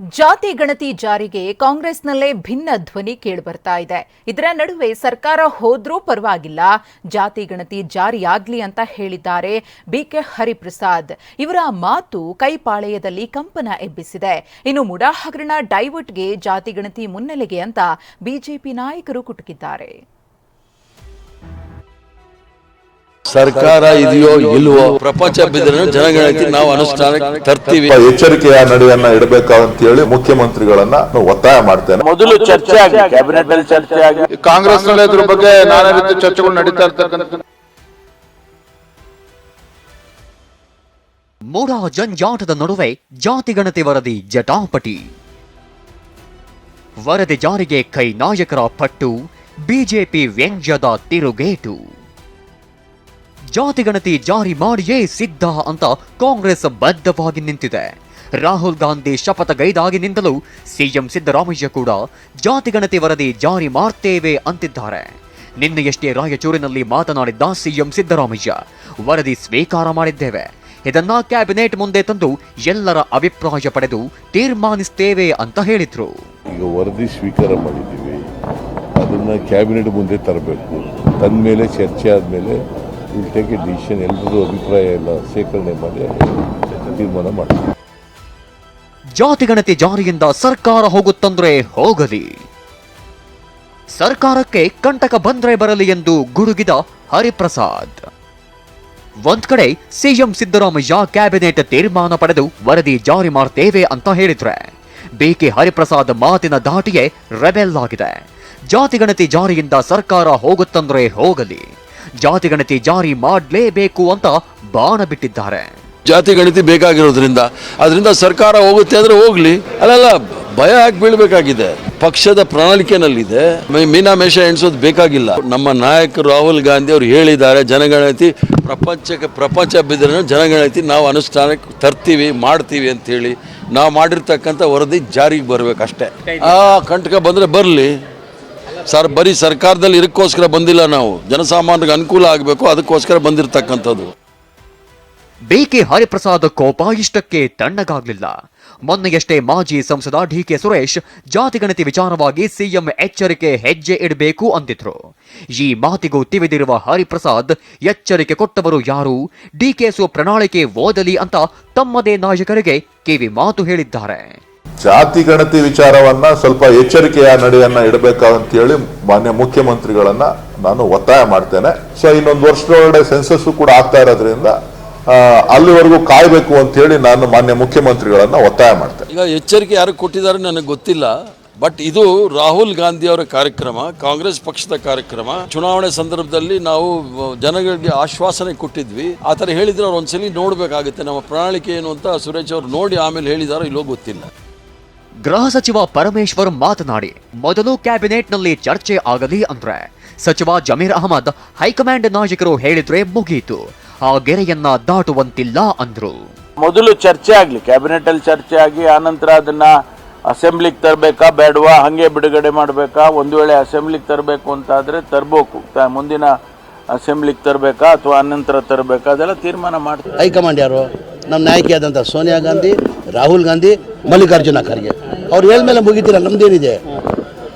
ಜಾತಿ ಗಣತಿ ಜಾರಿಗೆ ಕಾಂಗ್ರೆಸ್ನಲ್ಲೇ ಭಿನ್ನ ಧ್ವನಿ ಕೇಳಿಬರ್ತಾ ಇದೆ. ಇದರ ನಡುವೆ ಸರ್ಕಾರ ಹೋದ್ರೂ ಪರವಾಗಿಲ್ಲ. ಜಾತಿ ಗಣತಿ ಜಾರಿಯಾಗ್ಲಿ ಅಂತ ಹೇಳಿದ್ದಾರೆ ಬಿಕೆ ಹರಿಪ್ರಸಾದ್. ಇವರ ಮಾತು ಕೈಪಾಳೆಯದಲ್ಲಿ ಕಂಪನ ಎಬ್ಬಿಸಿದೆ. ಇನ್ನು ಮುಡಾ ಹಗರಣ ಡೈವರ್ಟ್ಗೆ ಜಾತಿ ಗಣತಿ ಮುನ್ನೆಲೆಗೆ ಅಂತ ಬಿಜೆಪಿ ನಾಯಕರು ಕುಟುಕಿದ್ದಾರೆ. ಸರ್ಕಾರ ಇದೆಯೋ ಇಲ್ವೋ ಪ್ರಪಂಚ ಬಿದ್ದರೆ ಜನಗಣತಿ ನಾವು ಅನುಷ್ಠಾನಕ್ಕೆ ತರ್ತೀವಿ. ಎಚ್ಚರಿಕೆಯ ನಡೆಯನ್ನ ಇಡಬೇಕಂತ ಅಂತ ಹೇಳಿ ಮುಖ್ಯಮಂತ್ರಿಗಳನ್ನ ನಾನು ಒತ್ತಾಯ ಮಾಡ್ತೇನೆ. ಮೊದಲು ಚರ್ಚೆ ಆಗಿ ಕ್ಯಾಬಿನೆಟ್ನಲ್ಲಿ ಚರ್ಚೆ ಆಗಿ. ಕಾಂಗ್ರೆಸ್ನಲ್ಲಿ ಇದ್ರ ಬಗ್ಗೆ ನಾನಾ ರೀತಿ ಚರ್ಚೆಗಳು ನಡೀತಾ ಇರ್ತಕ್ಕಂಥ ಮೂಢ ಜಂಜಾಟದ ನಡುವೆ ಜಾತಿ ಗಣತಿ ವರದಿ ಜಟಾಪಟಿ. ವರದಿ ಜಾರಿಗೆ ಕೈ ನಾಯಕರ ಪಟ್ಟು ಬಿಜೆಪಿ ವ್ಯಂಗ್ಯದ ತಿರುಗೇಟು. ಜಾತಿ ಗಣತಿ ಜಾರಿ ಮಾಡಿಯೇ ಸಿದ್ಧ ಅಂತ ಕಾಂಗ್ರೆಸ್ ಬದ್ಧವಾಗಿ ನಿಂತಿದೆ. ರಾಹುಲ್ ಗಾಂಧಿ ಶಪಥಗೈದಾಗಿನಿಂದಲೂ ಸಿಎಂ ಸಿದ್ದರಾಮಯ್ಯ ಕೂಡ ಜಾತಿ ಗಣತಿ ವರದಿ ಜಾರಿ ಮಾಡ್ತೇವೆ ಅಂತಿದ್ದಾರೆ. ನಿನ್ನೆಯಷ್ಟೇ ರಾಯಚೂರಿನಲ್ಲಿ ಮಾತನಾಡಿದ್ದ ಸಿಎಂ ಸಿದ್ದರಾಮಯ್ಯ, ವರದಿ ಸ್ವೀಕಾರ ಮಾಡಿದ್ದೇವೆ. ಇದನ್ನ ಕ್ಯಾಬಿನೆಟ್ ಮುಂದೆ ತಂದು ಎಲ್ಲರ ಅಭಿಪ್ರಾಯ ಪಡೆದು ತೀರ್ಮಾನಿಸ್ತೇವೆ ಅಂತ ಹೇಳಿದ್ರು. ಈಗ ವರದಿ ಸ್ವೀಕಾರ ಮಾಡಿದ್ದೀವಿ. ಅದನ್ನ ಕ್ಯಾಬಿನೆಟ್ ಮುಂದೆ ತರಬೇಕು. ತಂದ ಮೇಲೆ ಚರ್ಚೆ ಆದಮೇಲೆ ಟೇಕ್ ಎ ಡಿಸಿಷನ್ ಎಲ್ಲರೂ ಅಭಿಪ್ರಾಯ ಎಲ್ಲ ಸೇಕರಣೆ ಮಾಡಿ ತೀರ್ಮಾನ ಜಾತಿ ಗಣತಿ ಜಾರಿಯಿಂದ ಸರ್ಕಾರ ಹೋಗುತ್ತಂದ್ರೆ ಹೋಗಲಿ. ಸರ್ಕಾರಕ್ಕೆ ಕಂಟಕ ಬಂದ್ರೆ ಬರಲಿ ಎಂದು ಗುಡುಗಿದ ಹರಿಪ್ರಸಾದ್. ಒಂದ್ ಕಡೆ ಸಿಎಂ ಸಿದ್ದರಾಮಯ್ಯ ಕ್ಯಾಬಿನೆಟ್ ತೀರ್ಮಾನ ಪಡೆದು ವರದಿ ಜಾರಿ ಮಾಡ್ತೇವೆ ಅಂತ ಹೇಳಿದ್ರೆ, ಬಿಕೆ ಹರಿಪ್ರಸಾದ್ ಮಾತಿನ ದಾಟಿಯೇ ರೆಬೆಲ್ ಆಗಿದೆ. ಜಾತಿ ಗಣತಿ ಜಾರಿಯಿಂದ ಸರ್ಕಾರ ಹೋಗುತ್ತಂದ್ರೆ ಹೋಗಲಿ. ಜಾತಿ ಗಣತಿ ಜಾರಿ ಮಾಡಲೇಬೇಕು ಅಂತ ಬಾಣ ಬಿಟ್ಟಿದ್ದಾರೆ. ಜಾತಿ ಗಣತಿ ಬೇಕಾಗಿರೋದ್ರಿಂದ, ಅದರಿಂದ ಸರ್ಕಾರ ಹೋಗುತ್ತೆ ಅಂದ್ರೆ ಹೋಗ್ಲಿ. ಅಲ್ಲಲ್ಲ, ಭಯ ಹಾಕಿ ಬೀಳ್ಬೇಕಾಗಿದೆ? ಪಕ್ಷದ ಪ್ರಣಾಳಿಕೆನಲ್ಲಿದೆ. ಮೀನಾ ಮೇಷ ಎಣಿಸೋದು ಬೇಕಾಗಿಲ್ಲ. ನಮ್ಮ ನಾಯಕ ರಾಹುಲ್ ಗಾಂಧಿ ಅವರು ಹೇಳಿದ್ದಾರೆ, ಜನಗಣತಿ ಪ್ರಪಂಚಕ್ಕೆ ಪ್ರಪಂಚ ಬಿದ್ದರೆ ಜನಗಣತಿ ನಾವು ಅನುಷ್ಠಾನಕ್ಕೆ ತರ್ತೀವಿ, ಮಾಡ್ತೀವಿ ಅಂತೇಳಿ ನಾವು ಮಾಡಿರ್ತಕ್ಕಂಥ ವರದಿ ಜಾರಿಗೆ ಬರಬೇಕಷ್ಟೇ. ಆ, ಕಂಟಕ ಬಂದರೆ ಬರಲಿ. ಸರ್, ಬರೀ ಸರ್ಕಾರದಲ್ಲಿ ಇರಕ್ಕೋಸ್ಕರ ಬಂದಿಲ್ಲ ನಾವು. ಜನಸಾಮಾನ್ಯರಿಗೆ ಅನುಕೂಲ ಆಗಬೇಕು, ಅದಕ್ಕೋಸ್ಕರ ಬಂದಿರತಕ್ಕಂಥದ್ದು. ಬಿಕೆ ಹರಿಪ್ರಸಾದ್ ಕೋಪ ಇಷ್ಟಕ್ಕೆ ತಣ್ಣಗಾಗ್ಲಿಲ್ಲ. ಮೊನ್ನೆಯಷ್ಟೇ ಮಾಜಿ ಸಂಸದ ಡಿಕೆ ಸುರೇಶ್ ಜಾತಿ ಗಣತಿ ವಿಚಾರವಾಗಿ ಸಿಎಂ ಎಚ್ಚರಿಕೆ ಹೆಜ್ಜೆ ಇಡಬೇಕು ಅಂದಿದ್ರು. ಈ ಮಾತಿಗೂ ತಿವಿದಿರುವ ಹರಿಪ್ರಸಾದ್, ಎಚ್ಚರಿಕೆ ಕೊಟ್ಟವರು ಯಾರು? ಡಿಕೆಸು ಪ್ರಣಾಳಿಕೆ ಓದಲಿ ಅಂತ ತಮ್ಮದೇ ನಾಯಕರಿಗೆ ಕಿವಿ ಮಾತು ಹೇಳಿದ್ದಾರೆ. ಜಾತಿ ಗಣತಿ ವಿಚಾರವನ್ನ ಸ್ವಲ್ಪ ಎಚ್ಚರಿಕೆಯ ನಡೆಯನ್ನ ಇಡಬೇಕು ಅಂತ ಹೇಳಿ ಮಾನ್ಯ ಮುಖ್ಯಮಂತ್ರಿಗಳನ್ನ ನಾನು ಒತ್ತಾಯ ಮಾಡ್ತೇನೆ. ಸೊ ಇನ್ನೊಂದು ವರ್ಷದೊಳಗಡೆ ಸೆನ್ಸಸ್ ಕೂಡ ಆಗ್ತಾ ಇರೋದ್ರಿಂದ ಅಲ್ಲಿವರೆಗೂ ಕಾಯಬೇಕು ಅಂತ ಹೇಳಿ ನಾನು ಮಾನ್ಯ ಮುಖ್ಯಮಂತ್ರಿಗಳನ್ನ ಒತ್ತಾಯ ಮಾಡ್ತೇನೆ. ಈಗ ಎಚ್ಚರಿಕೆ ಯಾರು ಕೊಟ್ಟಿದ್ದಾರೆ ನನಗೆ ಗೊತ್ತಿಲ್ಲ, ಬಟ್ ಇದು ರಾಹುಲ್ ಗಾಂಧಿ ಅವರ ಕಾರ್ಯಕ್ರಮ, ಕಾಂಗ್ರೆಸ್ ಪಕ್ಷದ ಕಾರ್ಯಕ್ರಮ. ಚುನಾವಣೆ ಸಂದರ್ಭದಲ್ಲಿ ನಾವು ಜನಗಳಿಗೆ ಆಶ್ವಾಸನೆ ಕೊಟ್ಟಿದ್ವಿ. ಆ ಥರ ಹೇಳಿದ್ರೆ ಅವ್ರು ಒಂದ್ಸಲಿ ನೋಡ್ಬೇಕಾಗುತ್ತೆ, ನಮ್ಮ ಪ್ರಣಾಳಿಕೆ ಏನು ಅಂತ ಸುರೇಶ್ ಅವರು ನೋಡಿ ಆಮೇಲೆ ಹೇಳಿದಾರೋ ಇಲ್ಲೋ ಗೊತ್ತಿಲ್ಲ. ಗೃಹ ಸಚಿವ ಪರಮೇಶ್ವರ್ ಮಾತನಾಡಿ ಮೊದಲು ಕ್ಯಾಬಿನೆಟ್ನಲ್ಲಿ ಚರ್ಚೆ ಆಗಲಿ ಅಂದ್ರೆ ಸಚಿವ ಜಮೀರ್ ಅಹಮದ್ ಹೈಕಮಾಂಡ್ ನಾಯಕರು ಹೇಳಿದ್ರೆ ಮುಗಿಯಿತು ಆ ಗೆರೆಯನ್ನ ದಾಟುವಂತಿಲ್ಲ ಅಂದ್ರು. ಮೊದಲು ಚರ್ಚೆ ಆಗ್ಲಿ ಕ್ಯಾಬಿನೆಟ್ ಅಲ್ಲಿ ಚರ್ಚೆ ಆಗಿ ಆನಂತರ ಅದನ್ನ ಅಸೆಂಬ್ಲಿಗೆ ತರಬೇಕಾ ಬೇಡವಾ ಹಂಗೆ ಬಿಡುಗಡೆ ಮಾಡಬೇಕಾ ಒಂದು ವೇಳೆ ಅಸೆಂಬ್ಲಿಗೆ ತರಬೇಕು ಅಂತ ಆದ್ರೆ ತರಬೇಕು ಮುಂದಿನ ಅಸೆಂಬ್ಲಿಗೆ ತರಬೇಕಾ ಅಥವಾ ಅನಂತರ ತರಬೇಕಾ ಅದೆಲ್ಲ ತೀರ್ಮಾನ ಮಾಡ್ತಾರೆ. ಹೈಕಮಾಂಡ್ ಯಾರು? ನಮ್ಮ ನಾಯಕಿಯಾದಂಥ ಸೋನಿಯಾ ಗಾಂಧಿ ರಾಹುಲ್ ಗಾಂಧಿ ಮಲ್ಲಿಕಾರ್ಜುನ ಖರ್ಗೆ. ಅವ್ರು ಹೇಳ್ಮೇಲೆ ಮುಗಿತೀರ, ನಮ್ದೇನಿದೆ?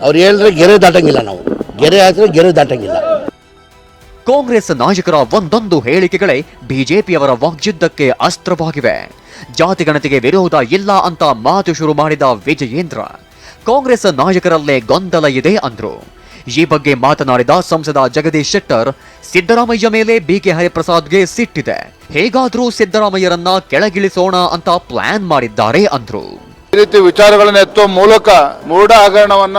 ಅವ್ರು ಹೇಳಿದ್ರೆ ಗೆರೆ ದಾಟಂಗಿಲ್ಲ ನಾವು. ಗೆರೆ ಹಾಕಿದ್ರೆ ಗೆರೆ ದಾಟಂಗಿಲ್ಲ. ಕಾಂಗ್ರೆಸ್ ನಾಯಕರ ಒಂದೊಂದು ಹೇಳಿಕೆಗಳೇ ಬಿಜೆಪಿಯವರ ವಾಗ್ಯುದ್ಧಕ್ಕೆ ಅಸ್ತ್ರವಾಗಿವೆ. ಜಾತಿ ಗಣತಿಗೆ ವಿರೋಧ ಇಲ್ಲ ಅಂತ ಮಾತು ಶುರು ಮಾಡಿದ ವಿಜಯೇಂದ್ರ. ಕಾಂಗ್ರೆಸ್ ನಾಯಕರಲ್ಲೇ ಗೊಂದಲ ಇದೆ ಅಂದ್ರು. ಈ ಬಗ್ಗೆ ಮಾತನಾಡಿದ ಸಂಸದ ಜಗದೀಶ್ ಶೆಟ್ಟರ್, ಸಿದ್ದರಾಮಯ್ಯ ಮೇಲೆ ಬಿಕೆ ಹರಿಪ್ರಸಾದ್ಗೆ ಸಿಟ್ಟಿದೆ. ಹೇಗಾದ್ರೂ ಸಿದ್ದರಾಮಯ್ಯರನ್ನ ಕೆಳಗಿಳಿಸೋಣ ಅಂತ ಪ್ಲಾನ್ ಮಾಡಿದ್ದಾರೆ ಅಂದ್ರು. ಈ ರೀತಿ ವಿಚಾರಗಳನ್ನು ಎತ್ತುವ ಮೂಲಕ ಮೂಢ ಹಗರಣವನ್ನ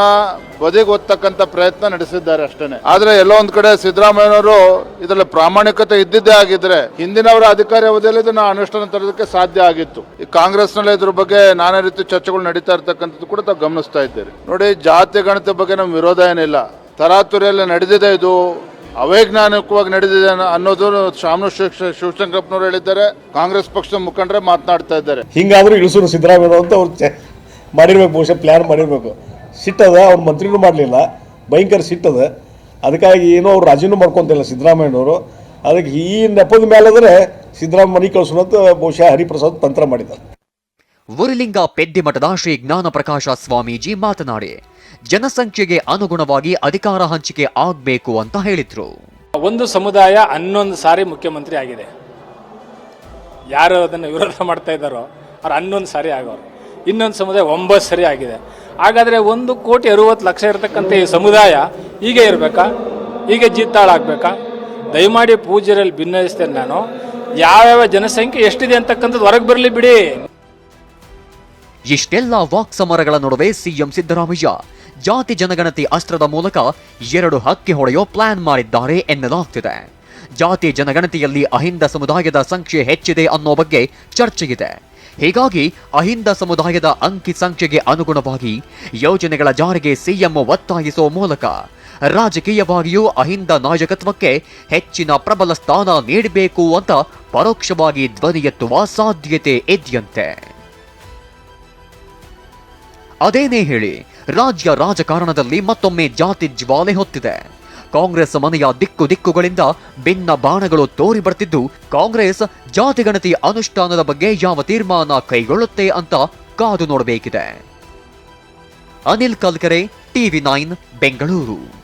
ಬದಿಗೊತ್ತಕ್ಕಂತ ಪ್ರಯತ್ನ ನಡೆಸಿದ್ದಾರೆ ಅಷ್ಟೇನೆ. ಆದ್ರೆ ಎಲ್ಲೋ ಒಂದ್ ಕಡೆ ಸಿದ್ದರಾಮಯ್ಯನವರು ಇದರಲ್ಲಿ ಪ್ರಾಮಾಣಿಕತೆ ಇದ್ದಿದ್ದೇ ಆಗಿದ್ರೆ ಹಿಂದಿನವರ ಅಧಿಕಾರಿ ಅವಧಿಯಲ್ಲಿ ಇದನ್ನ ಅನುಷ್ಠಾನ ತರೋದಕ್ಕೆ ಸಾಧ್ಯ ಆಗಿತ್ತು. ಈ ಕಾಂಗ್ರೆಸ್ನಲ್ಲಿ ಇದ್ರ ಬಗ್ಗೆ ನಾನಾ ರೀತಿ ಚರ್ಚೆಗಳು ನಡೀತಾ ಇರ್ತಕ್ಕಂಥದ್ದು ಕೂಡ ತಾವು ಗಮನಿಸ್ತಾ ಇದ್ದೀರಿ. ನೋಡಿ, ಜಾತಿ ಗಣತಿ ಬಗ್ಗೆ ನಮ್ಮ ವಿರೋಧ ಏನಿಲ್ಲ. ತರಾತುರಿಯಲ್ಲಿ ನಡೆದಿದೆ ಇದು. ಅವೈಜ್ಞಾನಿಕವಾಗಿ ನಡೆದಿದೆ ಅನ್ನೋ- ಅನ್ನೋದು ಶಾಮನು ಶಿವಶಂಕರಪ್ಪನವರು ಹೇಳಿದ್ದಾರೆ. ಕಾಂಗ್ರೆಸ್ ಪಕ್ಷದ ಮುಖಂಡರೇ ಮಾತನಾಡ್ತಾ ಇದ್ದಾರೆ. ಹಿಂಗಾದ್ರೂ ಇಳಿಸೂರು ಸಿದ್ದರಾಮಯ್ಯ ಅಂತ ಅವ್ರು ಮಾಡಿರ್ಬೇಕು, ಬಹುಶಃ ಪ್ಲ್ಯಾನ್ ಮಾಡಿರ್ಬೇಕು. ಸಿಟ್ಟದ ಅವ್ರ ಮಂತ್ರಿನೂ ಮಾಡಲಿಲ್ಲ. ಭಯಂಕರ ಸಿಟ್ಟದ. ಅದಕ್ಕಾಗಿ ಏನೋ ಅವ್ರು ರಾಜೀನೂ ಮಾಡ್ಕೊಂತಿಲ್ಲ ಸಿದ್ದರಾಮಯ್ಯನವರು. ಅದಕ್ಕೆ ಈ ನೆಪದ ಮೇಲೆ ಸಿದ್ದರಾಮಯ್ಯ ಮನೆ ಕಳಿಸೋಣ ಅಂತ ಬಹುಶಃ ಹರಿಪ್ರಸಾದ್ ತಂತ್ರ ಮಾಡಿದ್ದಾರೆ. ಉರಿಲಿಂಗ ಪೆದ್ದಿಮಠದ ಶ್ರೀ ಜ್ಞಾನ ಪ್ರಕಾಶ ಸ್ವಾಮೀಜಿ ಮಾತನಾಡಿ, ಜನಸಂಖ್ಯೆಗೆ ಅನುಗುಣವಾಗಿ ಅಧಿಕಾರ ಹಂಚಿಕೆ ಆಗಬೇಕು ಅಂತ ಹೇಳಿದ್ರು. ಒಂದು ಸಮುದಾಯ ಹನ್ನೊಂದು ಸಾರಿ ಮುಖ್ಯಮಂತ್ರಿ ಆಗಿದೆ. ಯಾರು ಅದನ್ನು ವಿರೋಧ ಮಾಡ್ತಾ ಇದ್ದಾರೋ ಅವ್ರು ಹನ್ನೊಂದು ಸಾರಿ ಆಗೋರು. ಇನ್ನೊಂದು ಸಮುದಾಯ ಒಂಬತ್ತು ಸರಿ ಆಗಿದೆ. ಹಾಗಾದರೆ ಒಂದು ಕೋಟಿ ಅರುವತ್ತು ಲಕ್ಷ ಇರತಕ್ಕಂಥ ಈ ಸಮುದಾಯ ಹೀಗೆ ಇರಬೇಕಾ? ಹೀಗೆ ಜೀತಾಳಾಗಬೇಕಾ? ದಯಮಾಡಿ ಪೂಜೆಯಲ್ಲಿ ಭಿನ್ನಯಿಸ್ತೇನೆ ನಾನು. ಯಾವ್ಯಾವ ಜನಸಂಖ್ಯೆ ಎಷ್ಟಿದೆ ಅಂತಕ್ಕಂಥದ್ದು ಹೊರಗೆ ಬರಲಿ ಬಿಡಿ. ಇಷ್ಟೆಲ್ಲ ವಾಕ್ ಸಮರಗಳ ನಡುವೆ ಸಿಎಂ ಸಿದ್ದರಾಮಯ್ಯ. ಜಾತಿ ಜನಗಣತಿ ಅಸ್ತ್ರದ ಮೂಲಕ ಎರಡು ಹಕ್ಕಿ ಹೊಡೆಯೋ ಪ್ಲಾನ್ ಮಾಡಿದ್ದಾರೆ ಎನ್ನಲಾಗ್ತಿದೆ. ಜಾತಿ ಜನಗಣತಿಯಲ್ಲಿ ಅಹಿಂದ ಸಮುದಾಯದ ಸಂಖ್ಯೆ ಹೆಚ್ಚಿದೆ ಅನ್ನೋ ಬಗ್ಗೆ ಚರ್ಚೆಯಿದೆ. ಹೀಗಾಗಿ ಅಹಿಂದ ಸಮುದಾಯದ ಅಂಕಿ ಸಂಖ್ಯೆಗೆ ಅನುಗುಣವಾಗಿ ಯೋಜನೆಗಳ ಜಾರಿಗೆ ಸಿಎಂ ಒತ್ತಾಯಿಸುವ ಮೂಲಕ ರಾಜಕೀಯವಾಗಿಯೂ ಅಹಿಂದ ನಾಯಕತ್ವಕ್ಕೆ ಹೆಚ್ಚಿನ ಪ್ರಬಲ ಸ್ಥಾನ ನೀಡಬೇಕು ಅಂತ ಪರೋಕ್ಷವಾಗಿ ಧ್ವನಿ ಎತ್ತುವ ಸಾಧ್ಯತೆ ಇದೆಯಂತೆ. ಅದೇನೇ ಹೇಳಿ, ರಾಜ್ಯ ರಾಜಕಾರಣದಲ್ಲಿ ಮತ್ತೊಮ್ಮೆ ಜಾತಿ ಜ್ವಾಲೆ ಹೊತ್ತಿದೆ. ಕಾಂಗ್ರೆಸ್ ಮನೆಯ ದಿಕ್ಕು ದಿಕ್ಕುಗಳಿಂದ ಭಿನ್ನ ಬಾಣಗಳು ತೋರಿ ಬರ್ತಿದ್ದು, ಕಾಂಗ್ರೆಸ್ ಜಾತಿಗಣತಿ ಅನುಷ್ಠಾನದ ಬಗ್ಗೆ ಯಾವ ತೀರ್ಮಾನ ಕೈಗೊಳ್ಳುತ್ತೆ ಅಂತ ಕಾದು ನೋಡಬೇಕಿದೆ. Anil Kalkare, TV nine, Bengaluru.